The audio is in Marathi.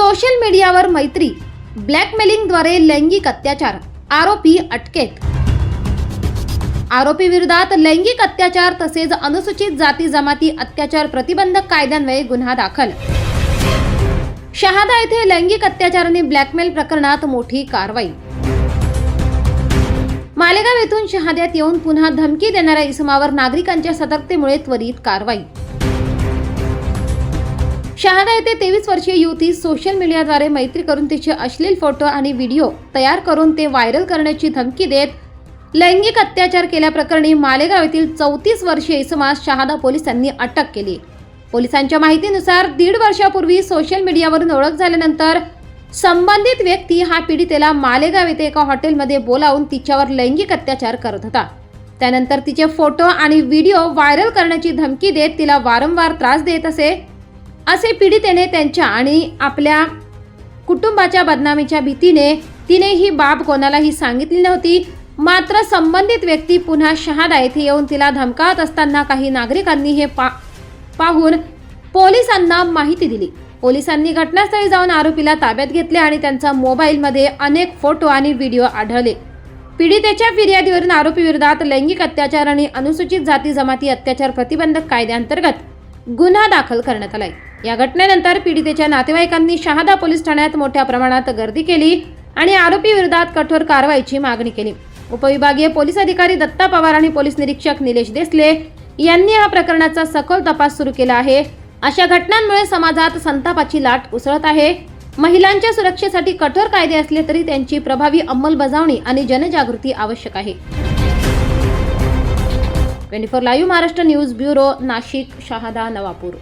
सोशल मीडियावर मैत्री ब्लॅकमेलिंगद्वारे लैंगिक अत्याचार आरोपी अटकेत. आरोपी विरोधात लैंगिक अत्याचार तसेच अनुसूचित जाती जमाती अत्याचार प्रतिबंधक कायद्यान्वये गुन्हा दाखल. शहादा येथे लैंगिक अत्याचार आणि ब्लॅकमेल प्रकरणात मोठी कारवाई. मालेगाव येथून शहाद्यात येऊन पुन्हा धमकी देणाऱ्या इसमावर नागरिकांच्या सतर्कतेमुळे त्वरित कारवाई. शहादा येथे तेवीस वर्षीय युवती सोशल मीडियाद्वारे मैत्री करून तिचे अश्लील फोटो आणि व्हिडिओ तयार करून ते व्हायरल करण्याची धमकी देत लैंगिक अत्याचार केल्याप्रकरणी मालेगाव येथील चौतीस वर्षीय इसमास शहादा पोलिसांनी अटक केली. पोलिसांच्या माहितीनुसार दीड वर्षापूर्वी सोशल मीडियावरून ओळख झाल्यानंतर संबंधित व्यक्ती हा पीडितेला मालेगाव येथे एका हॉटेलमध्ये बोलावून तिच्यावर लैंगिक अत्याचार करत होता. त्यानंतर तिचे फोटो आणि व्हिडिओ व्हायरल करण्याची धमकी देत तिला वारंवार त्रास देत असे असे पीडितेने त्यांच्या आणि आपल्या कुटुंबाच्या बदनामीच्या भीतीने तिने ही बाब कोणालाही सांगितली नव्हती. मात्र संबंधित व्यक्ती पुन्हा शहादा येथे येऊन तिला धमकावत असताना काही नागरिकांनी हे पा पाहून पोलिसांना माहिती दिली. पोलिसांनी घटनास्थळी जाऊन आरोपीला ताब्यात घेतले आणि त्यांचा मोबाईलमध्ये अनेक फोटो आणि व्हिडिओ आढळले. पीडितेच्या फिर्यादीवरून आरोपी विरोधात लैंगिक अत्याचार आणि अनुसूचित जाती जमाती अत्याचार प्रतिबंधक कायद्याअंतर्गत गुन्हा दाखल करण्यात आलाय. या घटनेनंतर पीडितेच्या नातेवाईकांनी शहादा पोलीस ठाण्यात मोठ्या प्रमाणात गर्दी केली आणि आरोपी विरोधात कठोर कारवाईची मागणी केली. उपविभागीय पोलीस अधिकारी दत्ता पवार आणि पोलीस निरीक्षक निलेश देसले यांनी या प्रकरणाचा सखोल तपास सुरू केला आहे. अशा घटनांमुळे समाजात संतापाची लाट उसळत आहे. महिलांच्या सुरक्षेसाठी कठोर कायदे असले तरी त्यांची प्रभावी अंमलबजावणी आणि जनजागृती आवश्यक आहे. Twenty four live Maharashtra news bureau Nashik Shahada Navapur.